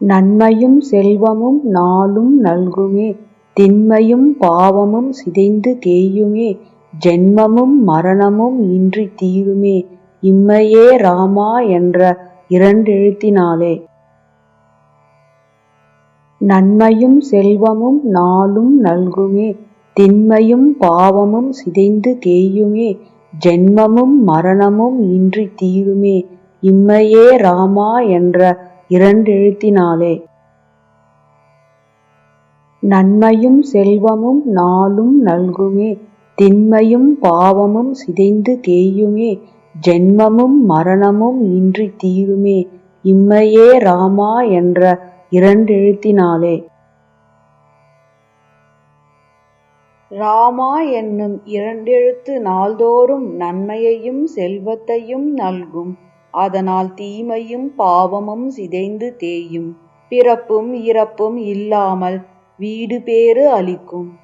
நன்மையும் செல்வமும் நாளும் நல்குமே. திண்மையும் பாவமும் சிதைந்து தேயுமே. ஜென்மமும் மரணமும் இன்றி தீருமே. இம்மையே ராமா என்ற இரண்டெழுத்தினாலே. நன்மையும் செல்வமும் நாளும் நல்குமே. திண்மையும் பாவமும் சிதைந்து தேயுமே. ஜென்மமும் மரணமும் இன்றி தீருமே. இம்மையே ராமா என்ற இரண்டெழுத்தினாலே. நன்மையும் செல்வமும் நாளும் நல்குமே திண்மையும் பாவமும் சிதைந்து தேயுமே ஜென்மமும் மரணமும் இன்றி தீருமே இம்மையே ராமா என்ற இரண்டெழுத்தினாலே. ராமா என்னும் இரண்டெழுத்து நாள்தோறும் நன்மையையும் செல்வத்தையும் நல்கும். அதனால் தீமையும் பாவமும் சிதைந்து தேயும். பிறப்பும் இறப்பும் இல்லாமல் வீடு பேறு அளிக்கும்.